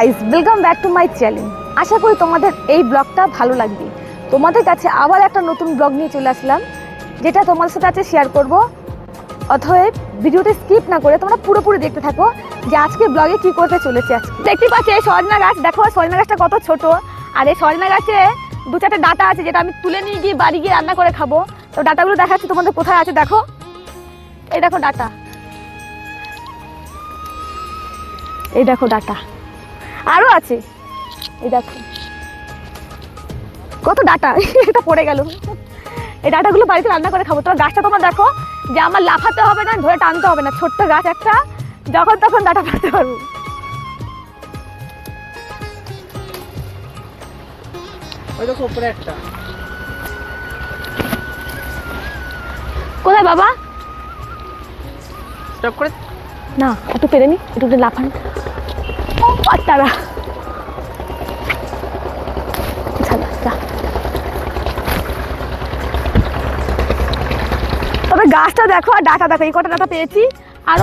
Guys welcome back to my channel আশা করি তোমাদের এই ব্লগটা ভালো লাগবে। তোমাদের কাছে আবার একটা নতুন ব্লগ নিয়ে চলে আসলাম, যেটা তোমাদের সাথে আছে শেয়ার করব। অথব ভিডিওটা স্কিপ না করে তোমরা পুরোপুরি দেখতে থাকো যে আজকে ব্লগে কি করতে চলেছে আজকে। দেখতে পাচ্ছি এই সজনা গাছ, দেখো সজনা গাছটা কত ছোট। আর এই সজনা গাছে দু চারটে ডাটা আছে, যেটা আমি তুলে নিয়ে গিয়ে বাড়ি গিয়ে রান্না করে খাব। তো ডাটাগুলো দেখাচ্ছি তোমাদের কোথায় আছে, দেখো। এই দেখো ডাটা। এই দেখো ডাটা। আরও আছে। এই দেখো। কত ডাটা এটা পড়ে গেল। এই ডাটাগুলো বাড়িতে রান্না করে খাব। তো গাছটা তোমার দেখো যে আমার লাফাতে হবে না ধরে টানতে হবে না। ছোট্ট গাছ একটা যখন তখন ডাটা পাতে পারব। ওই উপরে একটা। কোথায় বাবা? না একটু পেরে নি একটু তারা ছাড়, যা। তবে গাছটা দেখো আর ডাটা দেখো এই কটা ডাটা পেয়েছি আর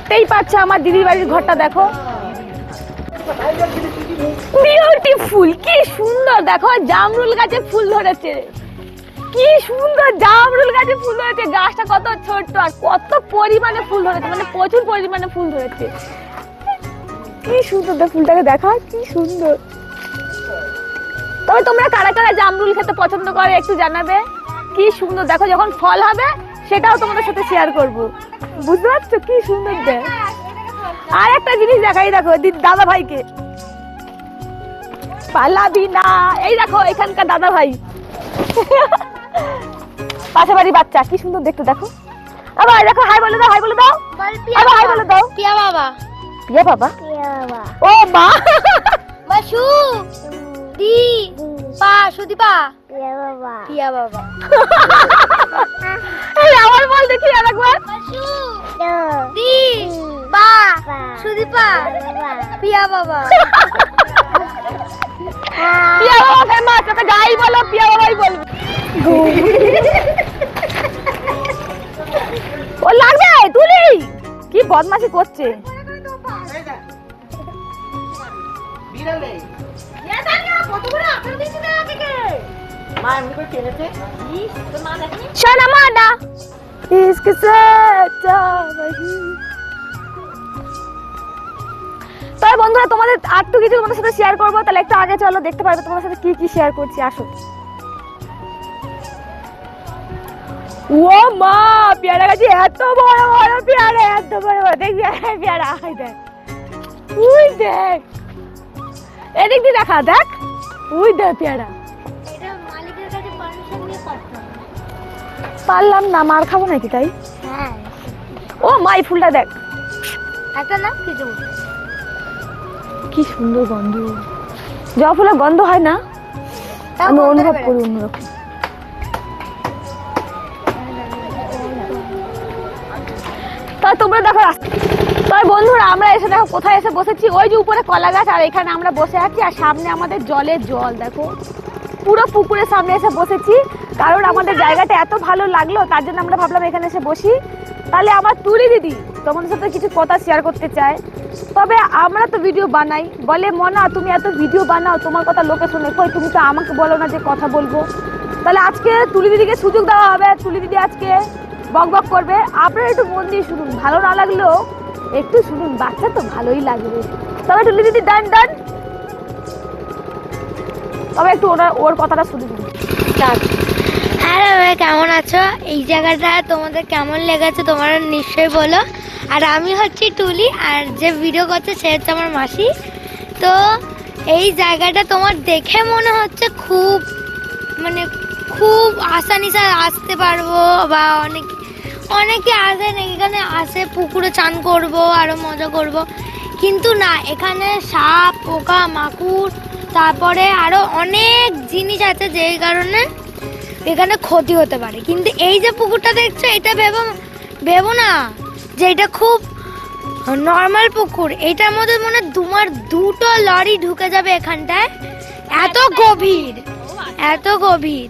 দেখতেই পাচ্ছ আমার দিদির বাড়ির ঘরটা, দেখো। বিউটিফুল কি সুন্দর, দেখো, জামরুল গাছে ফুল ধরেছে। কি সুন্দর জামরুল গাছে ফুল ধরেছে, গাছটা কত ছোট্ট, আর কত পরিমাণে ফুল ধরেছে মানে প্রচুর পরিমাণে ফুল ধরেছে। কি সুন্দর ফুলটাকে দেখা, কি সুন্দর। তবে তোমরা কারা কারা জামরুল খেতে পছন্দ করে, একটু জানাবে। কি সুন্দর, দেখো, যখন ফল হবে সেটাও তোমাদের সাথে শেয়ার করব। বুঝতে পারছ? কি সুন্দর দেখ আর একটা জিনিস দেখাই দেখো দাদা ভাইকে পালাবি না। এই দেখো এখানকার দাদা ভাই পাশে বাড়ি বাচ্চা কি সুন্দর দেখতে দেখো। আবার দেখো হাই বলে দাও হাই বলে দাও। আবার হাই বলে দাও। পিয়া বাবা। ইয়ে বাবা? ও মা! বাসু দি পা সুদীপা। পিয়া বাবা। এই আমার বল দেখি আরেকবার দি। সুদীপা। পিয়া বাবা। পিয়া বাবা। ফেমাস তবে গাই বলো পিয়া বাবাই বলবে ও লাগবে তুলি। কি বদমাশি করছে। বিড়ালে। মা এমনি করে টেনেছে শোনা মানা ইসকে সচ্চা বহি তাই বন্ধুরা তোমাদের আর তো কিছু তোমাদের সাথে শেয়ার করব তাহলে একটু আগে চলো দেখতে পারবে তোমাদের সাথে কি কি শেয়ার করছি আসো ও মা পেয়ারা গাছে এত বড় বড় পেয়ারা এত বড় বড় দেখ পেয়ারা পেয়ারা আয় দেখ। উই দেখ। এদিক দিয়ে দেখা দেখ। উই দেখ পেয়ারা। পারলাম না মার খাব নাকি তাই? হ্যাঁ। ও মা এই ফুলটা দেখ। একটা না কিছু কি সুন্দর গন্ধ। জবা ফুলের গন্ধ হয় না? আমি অনুভব করি অন্যরকম। তা তোমরা দেখো তাই বন্ধুরা আমরা এসে দেখো কোথায় এসে বসেছি। ওই যে উপরে কলা গাছ আর এখানে আমরা বসে আছি আর সামনে আমাদের জলের জল দেখো। পুরো পুকুরের সামনে এসে বসেছি। কারণ আমাদের জায়গাটা এত ভালো লাগল, তার জন্য আমরা ভাবলাম এখানে এসে বসি। তাহলে আমার তুলি দিদি তোমাদের সাথে কিছু কথা শেয়ার করতে চায়। তবে আমরা তো ভিডিও বানাই। বলে, মনা, তুমি এত ভিডিও বানাও, তোমার কথা লোকে শুনে। কই, তুমি তো আমাকে বলো না যে কথা বলব। তাহলে আজকে তুলি দিদিকে সুযোগ দেওয়া হবে। তুলি দিদি আজকে বক বক করবে। আপনারা একটু মন দিয়ে শুনুন। ভালো না লাগলেও একটু শুনুন। বাচ্চা তো ভালোই লাগবে। তবে তুলি দিদি ডান ডান তবে একটু ওনার ওর কথাটা দিন হ্যালো ভাই কেমন আছো? এই জায়গাটা তোমাদের কেমন লেগেছে তোমরা নিশ্চয়ই বলো। আর আমি হচ্ছি টুলি, আর যে ভিডিও করছে সে হচ্ছে আমার মাসি। তো এই জায়গাটা তোমার দেখে মনে হচ্ছে খুব মানে খুব আসানিসা আসতে পারব, বা অনেক, অনেকে আসে না, এখানে আসে, পুকুরে চান করব আরও মজা করব। কিন্তু না, এখানে সাপ, পোকা, মাকুড় তারপরে আরও অনেক জিনিস আছে যেই কারণে এখানে ক্ষতি হতে পারে। কিন্তু এই যে পুকুরটা দেখছ এটা ভেবো ভেবো না যে এটা খুব নর্মাল পুকুর। এটার মধ্যে মনে তোমার দুটো লরি ঢুকে যাবে এখানটায়। এত গভীর এত গভীর।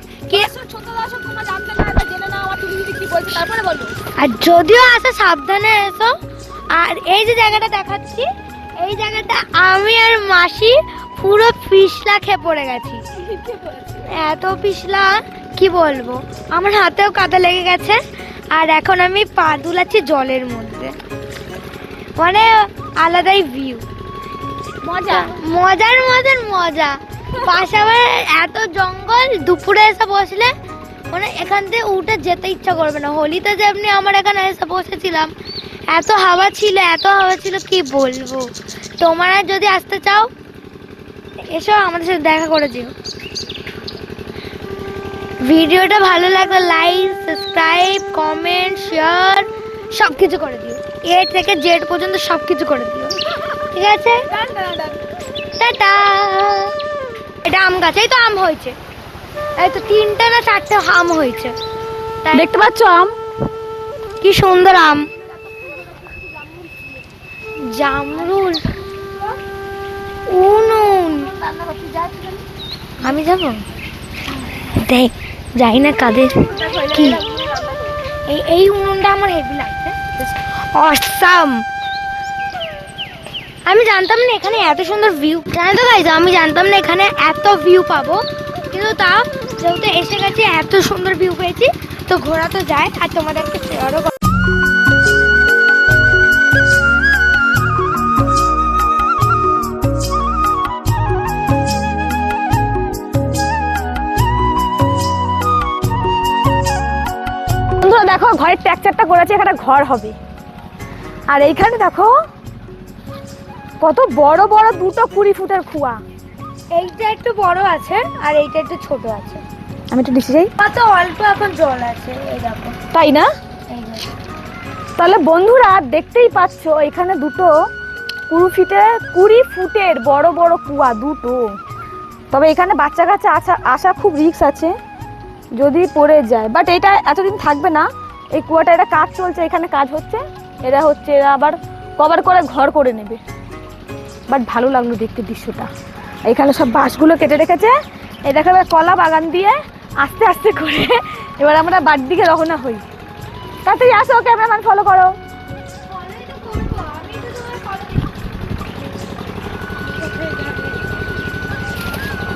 আর যদিও আসে সাবধানে এসো। আর এই যে জায়গাটা দেখাচ্ছি এই জায়গাটা আমি আর মাসি পুরো পিছলা খেয়ে পড়ে গেছি। এত পিছলা কি বলব? আমার হাতেও কাদা লেগে গেছে আর এখন আমি পা দুলাচ্ছি জলের মধ্যে। মানে আলাদাই ভিউ মজা? মজার মজার মজা। পাশে আবার এত জঙ্গল দুপুরে এসে বসলে মানে এখান থেকে উঠে যেতে ইচ্ছা করবে না। হোলিতে যেমনি আমার এখানে এসে বসেছিলাম এত হাওয়া ছিল এত হাওয়া ছিল কি বলব? তোমরা যদি আসতে চাও এসো আমাদের সাথে দেখা করে দিও। ভিডিওটা ভালো লাগলে লাইক সাবস্ক্রাইব কমেন্ট শেয়ার সব কিছু করে দিও। এ থেকে জেড পর্যন্ত সব কিছু করে দিও। ঠিক আছে? টাটা। এটা আম গাছ এই তো আম হয়েছে। এই তো তিনটে না চারটে আম হয়েছে। দেখতে পাচ্ছ আম? কি সুন্দর আম। জামরুল। উনুন। আমি যাব? দেখ, যাই না কাদের কি। এই এই উনুনটা আমার হেভি লাগছে। অসাম আমি জানতাম না এখানে এত সুন্দর ভিউ জানো তো গাইজ আমি জানতাম না এখানে এত ভিউ পাবো। কিন্তু তাও, যেহেতু এসে গেছি, এত সুন্দর ভিউ পেয়েছি, তো ঘোরা তো যায়। আর তোমাদেরকে শেয়ারও ঘরের ট্যাকচারটা করেছে এখানে ঘর হবে। আর এইখানে দেখো কত বড় বড় দুটো কুড়ি ফুটের কুয়া এইটা একটু বড় আছে আর এইটা একটু ছোট আছে। আমি একটু দিচ্ছি যাই। কত অল্প এখন জল আছে এই দেখো। তাই না? তাহলে বন্ধুরা দেখতেই পাচ্ছ এখানে দুটো কুড়ি ফিটে কুড়ি ফুটের বড় বড় কুয়া দুটো। তবে এখানে বাচ্চা কাচ্চা আসা আসা খুব রিস্ক আছে যদি পড়ে যায়। বাট এটা এতদিন থাকবে না। এই কুয়াটা, এটা কাজ চলছে, এখানে কাজ হচ্ছে। এরা হচ্ছে, এরা আবার কভার করে ঘর করে নেবে। বাট ভালো লাগল দেখতে দৃশ্যটা। এখানে সব বাঁশগুলো কেটে রেখেছে। দেখা যাবে কলা বাগান দিয়ে আস্তে আস্তে করে এবার আমরা বাড়ির দিকে রওনা হই। তাড়াতাড়ি আসো, ক্যামেরাম্যান ফলো করো।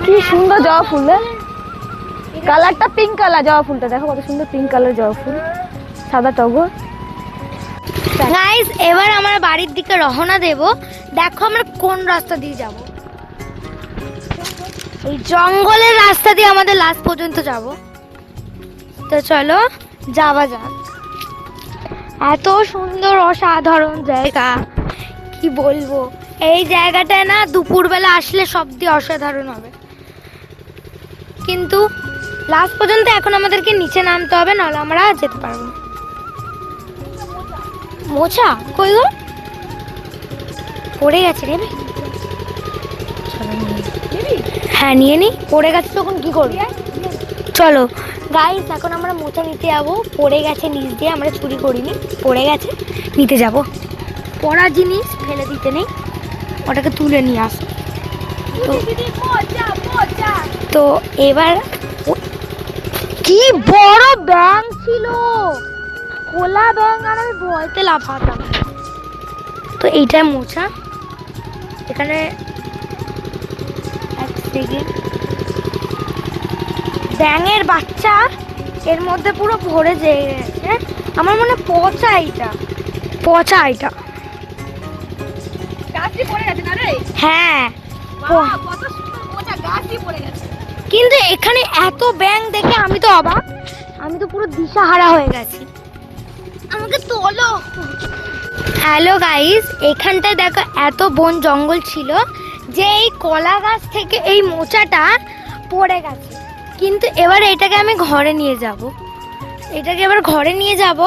কি সুন্দর জবা ফুল কালারটা পিঙ্ক কালার জবা ফুলটা। দেখো কত সুন্দর পিঙ্ক কালার জবা ফুল। সাদা টগর। গাইস এবার আমরা বাড়ির দিকে রওনা দেব। দেখো আমরা কোন রাস্তা দিয়ে যাব। এই জঙ্গলের রাস্তা দিয়ে আমাদের লাস্ট পর্যন্ত যাব। তো চলো, যাওয়া যাক। এত সুন্দর, অসাধারণ জায়গা। কি বলব? এই জায়গাটায় না দুপুরবেলা আসলে সব দিয়ে অসাধারণ হবে। কিন্তু লাস্ট পর্যন্ত এখন আমাদেরকে নিচে নামতে হবে, নাহলে আমরা যেতে পারব না। মোছা কই গো? পড়ে গেছে রে হ্যাঁ নিয়ে নি। পড়ে গেছে তখন কি করবি? চলো। গাইস এখন আমরা মোচা নিতে যাব। পড়ে গেছে নিচ দিয়ে, আমরা চুরি করিনি। পড়ে গেছে। নিতে যাব। পড়া জিনিস ফেলে দিতে নেই। ওটাকে তুলে নিয়ে আস। তো এবার কি বড় ব্যাং ছিল? কোলা ব্যাং আর আমি ভয়তে লাফাতাম। তো এইটা মোছা। এখানে এক সেকেন্ড ব্যাঙের বাচ্চা এর মধ্যে পুরো ভরে যেয়ে গেছে। আমার মনে পচা এইটা। পচা এইটা। গাছটি পড়ে গেছে হ্যাঁ। কিন্তু এখানে এত ব্যাং দেখে আমি তো অবাক। আমি তো পুরো দিশাহারা হয়ে গেছি। আমাকে তোলো। হ্যালো গাইস, এখানটায় দেখো এত বন জঙ্গল ছিল যে এই কলা গাছ থেকে এই মোচাটা পড়ে গেছে। কিন্তু এবার এটাকে আমি ঘরে নিয়ে যাব। এটাকে এবার ঘরে নিয়ে যাব।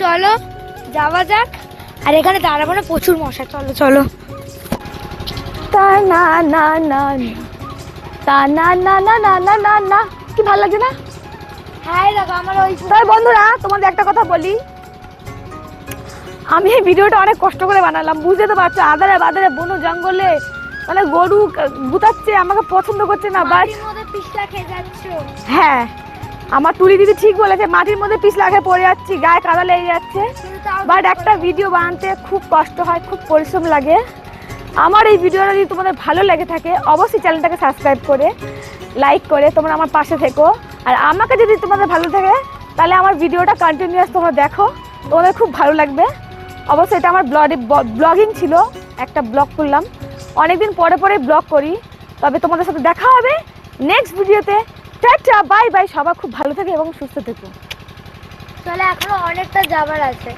চলো, যাওয়া যাক। আর এখানে দাঁড়াবো না, প্রচুর মশা। চলো চলো। তা না না না, তা না না না না না না না। কি ভালো লাগছে না? হ্যাঁ দেখো আমার ওই বন্ধুরা, তোমাদের একটা কথা বলি। আমি এই ভিডিওটা অনেক কষ্ট করে বানালাম বুঝতে তো পারছ আদারে বাদারে বনো জঙ্গলে মানে গরু গুতাচ্ছে আমাকে পছন্দ করছে না বাট মধ্যে পিছলা খেয়ে যাচ্ছ? হ্যাঁ আমার টুলি দিদি ঠিক বলেছে মাটির মধ্যে পিস লাগে পড়ে যাচ্ছি গায়ে কাদা লেগে যাচ্ছে বাট একটা ভিডিও বানাতে খুব কষ্ট হয় খুব পরিশ্রম লাগে। আমার এই ভিডিওটা যদি তোমাদের ভালো লেগে থাকে অবশ্যই চ্যানেলটাকে সাবস্ক্রাইব করে লাইক করে তোমরা আমার পাশে থেকো। আর আমাকে যদি তোমাদের ভালো থাকে তাহলে আমার ভিডিওটা কন্টিনিউয়াস তোমরা দেখো তোমাদের খুব ভালো লাগবে। অবশ্যই এটা আমার ব্লগিং ছিল, একটা ব্লগ করলাম অনেকদিন পরে পরে ব্লগ করি, তবে তোমাদের সাথে দেখা হবে নেক্সট ভিডিওতে টাটা বাই বাই সবাই খুব ভালো থাকে এবং সুস্থ থেকো। তাহলে এখনও অনেকটা যাবার আছে।